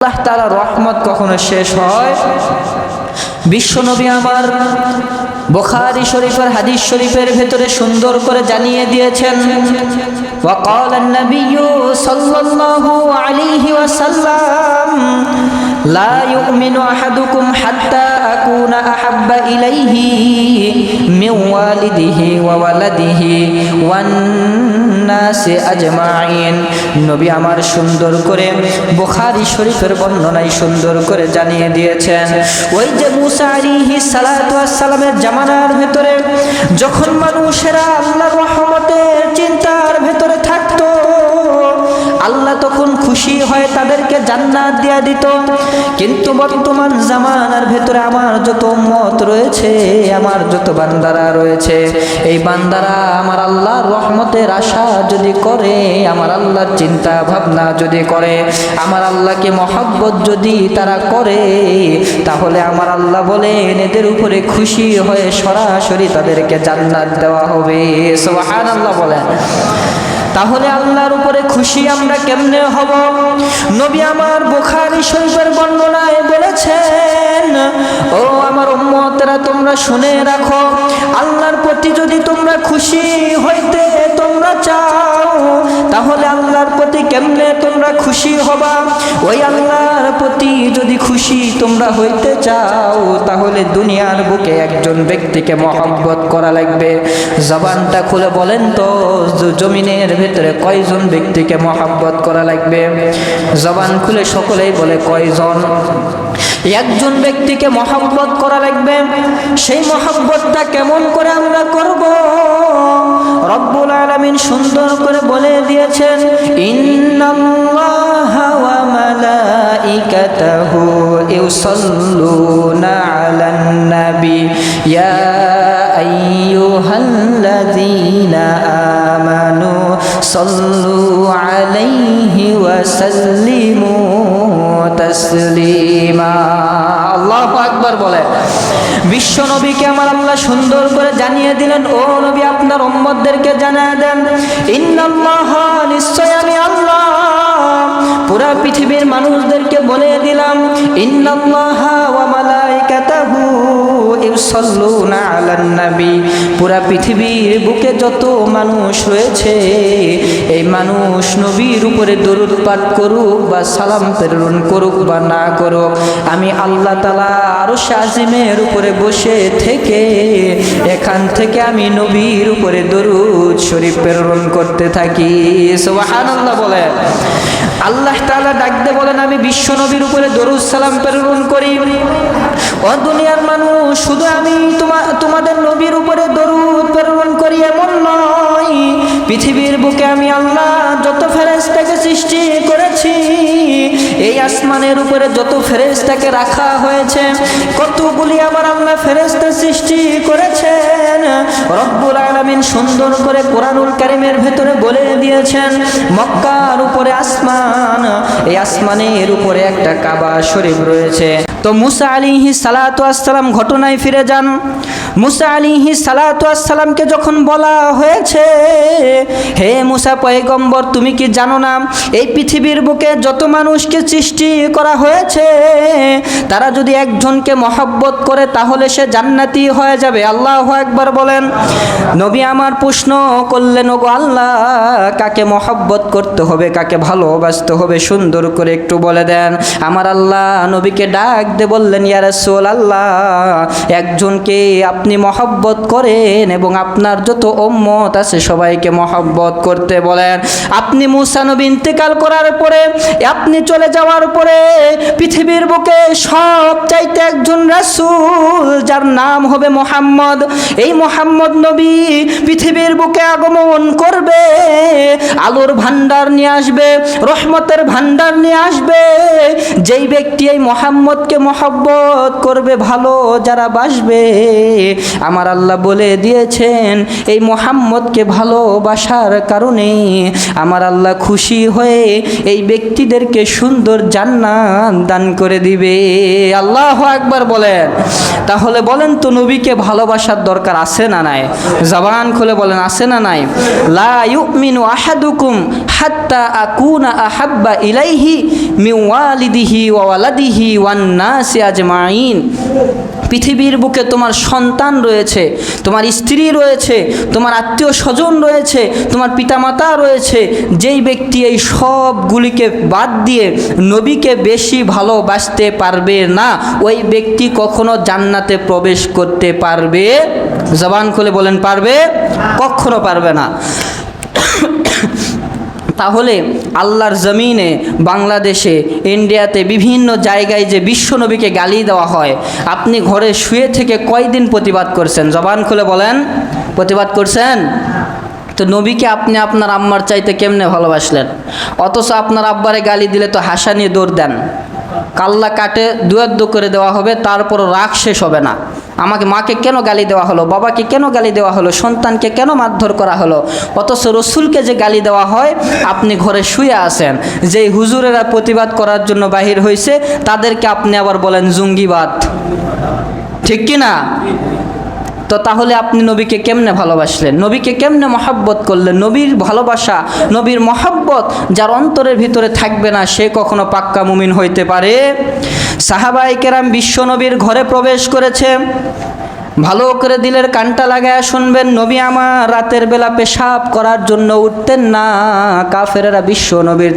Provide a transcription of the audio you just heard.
আল্লাহ তাআলা রহমত কখনো শেষ হয় বিশ্বনবী আমার বুখারী শরীফের হাদিস শরীফের ভেতরে সুন্দর করে জানিয়ে দিয়েছেন وقال النبي صلى الله عليه وسلم لا يؤمن أحدكم حتى أكون أحب إليه من والده وولده والناس নাসে আজমাইন। নবী আমার সুন্দর করে বুখারী শরীফের বর্ণনায় সুন্দর করে জানিয়ে দিয়েছেন, ওই যে মুসা আলিহি সালামের জামানার ভেতরে যখন মানুষেরা আল্লাহর রহমতের চিন্তা হয়ে তাদেরকে জান্নাত দিয়া দিত। কিন্তু বর্তমান জামানার ভেতরে আমার যত মত রয়েছে, আমার যত বান্দারা রয়েছে, এই বান্দারা আমার আল্লাহর রহমতের আশা যদি করে, আমার আল্লাহর চিন্তা ভাবনা যদি করে, আমার আল্লাহকে মহব্বত যদি তারা করে, তাহলে আমার আল্লাহ বলেন, এদের উপরে খুশি হয়ে সরাসরি তাদেরকে জান্নাত দেওয়া হবে। সোহান আল্লাহ বলেন। তাহলে আল্লাহর উপরে খুশি আমরা কেমনে হব? নবী আমার বোখারি শরীফের বর্ণনায় বলেছেন, ও আমার উম্মতেরা, তোমরা শুনে রাখো, আল্লাহর প্রতি যদি তোমরা খুশি হইতে তোমরা চাও কেমনে তোমরা খুশি হবা? ওই আল্লাহর প্রতি যদি খুশি তোমরা হইতে চাও, তাহলে দুনিয়ার বুকে একজন ব্যক্তিকে মহব্বত করা লাগবে। জবানটা খুলে বলেন তো জমিনের ভেতরে কয়জন ব্যক্তিকে মহব্বত করা লাগবে? জবান খুলে সকলেই বলে, কয়জন? একজন ব্যক্তিকে মহব্বত করা লাগবে। সেই মহব্বতটা কেমন করে আমরা করব? রব্বুল আলামিন সুন্দর করে বলে দিয়েছেন, ইন্নাল্লাহা ইউসাল্লুনা আলান নবী, ইয়া আইয়ুহাল্লাযীনা আমানু সাল্লু আলাইহি ওয়া সাল্লিমু তাসলিমা আল্লাহু আকবার বলে। বিশ্ব নবীকে আমার আল্লাহ সুন্দর করে জানিয়ে দিলেন, ও নবী, আপনার উম্মতদেরকে জানিয়ে দেন, ইন্নাল্লাহ নিশ্চয় আমি আল্লাহ। পুরা পৃথিবীর মানুষদেরকে বলে দিলাম, ইন্নাল্লাহ নবী, পুরা পৃথিবীর বুকে যত মানুষ রয়েছে, এই মানুষ নবীর উপরে দরুদ পাঠ করুক বা সালাম প্রেরণ করুক বা না করুক, আমি আল্লাহ তালা আরও আজিমের উপরে বসে থেকে, এখান থেকে আমি নবীর উপরে দরুদ শরীফ প্রেরণ করতে থাকি। সুবহানাল্লাহ বলে আল্লাহ তালা ডাকতে বলেন, আমি বিশ্ব নবীর উপরে দরুদ সালাম প্রেরণ করি। ও দুনিয়ার মানুষ, শুধু আমি তোমা, তোমাদের নবীর উপরে দরুদ প্রেরণ করি এমন নয়। পৃথিবীর বুকে আমি আল্লাহ যত ফেরেস্তাকে সৃষ্টি করেছি আসমানের উপরে যত ফেরেশতাকে রাখা হয়েছে, কতগুলি আবার আল্লাহ ফেরেশতা সৃষ্টি করেছেন। রব্বুল আলামিন সুন্দর করে কোরআনুল কারিমের ভেতরে বলে দিয়েছেন, মক্কার উপরে আসমান, এই আসমানের উপরে একটা কাবা শরীফ রয়েছে। তো মুসা আলিহি সালাতু আসসালাম ঘটনায় ফিরে যান। মুসা আলিহি সালাতু আসসালামকে যখন বলা হয়েছে, হে মুসা পয়গম্বর, তুমি কি জানো না, এই পৃথিবীর বুকে যত মানুষকে সৃষ্টি করা হয়েছে, তারা যদি একজনকে মহব্বত করে তাহলে সে জান্নাতি হয়ে যাবে। আল্লাহ একবার বলেন, নবী আমার প্রশ্ন করলেন, ওগো আল্লাহ, কাকে মহব্বত করতে হবে, কাকে ভালোবাসতে হবে? সুন্দর করে একটু বলে দেন। আমার আল্লাহ নবীকে ডাক দে বললেন, ইয়া রাসূল আল্লাহ একজনকে আপনি মহব্বত করেন এবং আপনার যত উম্মত আছে সবাইকে মহব্বত করতে বলেন। আপনি মুসা নবী ইন্তেকাল করার পরে আপনি চলে যাওয়ার পরে পৃথিবীর বুকে সব চাইতে একজন রাসুল, যার নাম হবে মোহাম্মদ। এই মোহাম্মদ নবী পৃথিবীর বুকে আগমন করবে, আলোর ভান্ডার নিয়ে আসবে, রহমতের ভান্ডার নিয়ে আসবে। যেই ব্যক্তি এই মোহাম্মদকে মহব্বত করবে, ভালো যারা বাসবে, আমার আল্লাহ বলে দিয়েছেন, এই মোহাম্মদকে ভালোবাসার কারণে আমার আল্লাহ খুশি হয়ে এই ব্যক্তিদেরকে সুন্দর জান্নাত দান করে দিবে। আল্লাহ একবার বলেন। তাহলে বলেন তো নবীকে ভালোবাসার দরকার আছে না নাই? জবান খুলে বলেন, আছে না নাই? লা আহাদুকুম হাত্তা আকুনা আহাব্বা ইলাইহি মিন ওয়ালিদিহি ওয়ালাদিহি ওয়ান্নাসি আজমাইন। পৃথিবীর বুকে তোমার সন্তান রয়েছে, তোমার স্ত্রী রয়েছে, তোমার আত্মীয় স্বজন রয়েছে, তোমার পিতামাতা রয়েছে, যেই ব্যক্তি এই সবগুলিকে বাদ দিয়ে নবীকে বেশি ভালোবাসতে পারবে না, ওই ব্যক্তি কখনো জান্নাতে প্রবেশ করতে পারবে? জবান খুলে বলেন, পারবে? কখনো পারবে না। তাহলে আল্লাহর জমিনে, বাংলাদেশে, ইন্ডিয়াতে বিভিন্ন জায়গায় যে বিশ্বনবীকে গালি দেওয়া হয়, আপনি ঘরে শুয়ে থেকে কয়দিন প্রতিবাদ করছেন? জবান খুলে বলেন, প্রতিবাদ করছেন? তো নবীকে আপনি আপনার আম্মার চাইতে কেমনে ভালোবাসলেন? অথচ আপনার আব্বারে গালি দিলে তো হাসা নিয়ে দৌড় দেন। কাল্লা কাটে দুয়াদ্দু করে দেওয়া হবে, তারপরও রাগ শেষ হবে না। আমাকে মাকে কেন গালি দেওয়া হলো? বাবাকে কেন গালি দেওয়া হলো? সন্তানকে কেন মারধর করা হলো? অথচ রসুলকে যে গালি দেওয়া হয়, আপনি ঘরে শুয়ে আছেন। যেই হুজুরেরা প্রতিবাদ করার জন্য বাহির হয়েছে তাদেরকে আপনি আবার বলেন জঙ্গিবাদ। ঠিক কি না তো তাহলে আপনি নবীকে কেমনে ভালোবাসলেন? নবীকে কেমনে মহাব্বত করলেন? নবীর ভালোবাসা, নবীর মহাব্বত যার অন্তরের ভিতরে থাকবে না, সে কখনো পাক্কা মুমিন হইতে পারে? সাহাবাই কেরাম বিশ্ব নবীর ঘরে প্রবেশ করেছে। ভালো করে দিলের কানটা লাগায় শুনবেন, নবী আমার রাতের বেলা পেশাব করার জন্য উঠতেন না। কাফেরেরা বিশ্ব নবীর